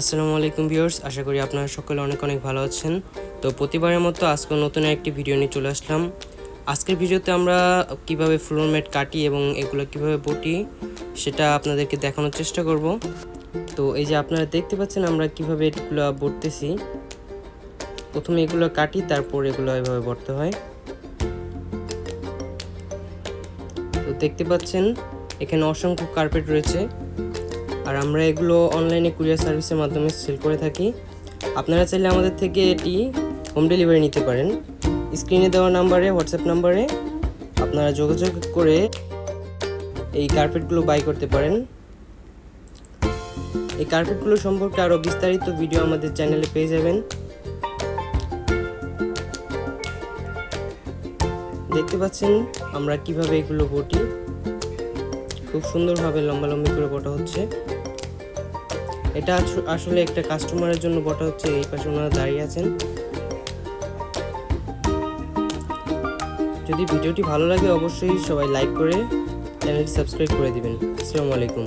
আসসালামু আলাইকুম ভিউয়ার্স, আশা করি আপনারা সকলে অনেক অনেক ভালো আছেন। তো প্রতিবারের মতো আজকে নতুন একটি ভিডিও নিয়ে চলে আসলাম। আজকের ভিডিওতে আমরা কীভাবে ফ্লোর ম্যাট কাটি এবং এগুলো কীভাবে বটি, সেটা আপনাদেরকে দেখানোর চেষ্টা করব। তো এই যে আপনারা দেখতে পাচ্ছেন আমরা কীভাবে এগুলো বটতেছি। প্রথমে এগুলো কাটি, তারপর এগুলো এভাবে বটতে হয়। তো দেখতে পাচ্ছেন, এখানে অসংখ্য কার্পেট রয়েছে। আর আমরা এগুলো অনলাইনে কুরিয়ার সার্ভিসের মাধ্যমে সেল করে থাকি। আপনারা চাইলে আমাদের থেকে এটি হোম ডেলিভারি নিতে পারেন। স্ক্রিনে দেওয়া নাম্বারে হোয়াটসঅ্যাপ নাম্বারে আপনারা যোগাযোগ করে এই কার্পেটগুলো বাই করতে পারেন। এই কার্পেটগুলো সম্পর্কে আরও বিস্তারিত ভিডিও আমাদের চ্যানেলে পেয়ে যাবেন। দেখতে পাচ্ছেন আমরা কীভাবে এগুলো বটি। খুব সুন্দরভাবে লম্বা লম্বি করে বটা হচ্ছে। এটা আসলে একটা কাস্টমারের জন্য বটা হচ্ছে, এই পাশে ওনারা দাঁড়িয়ে আছেন। যদি ভিডিওটি ভালো লাগে, অবশ্যই সবাই লাইক করে চ্যানেলটি সাবস্ক্রাইব করে দিবেন। আসসালামু আলাইকুম।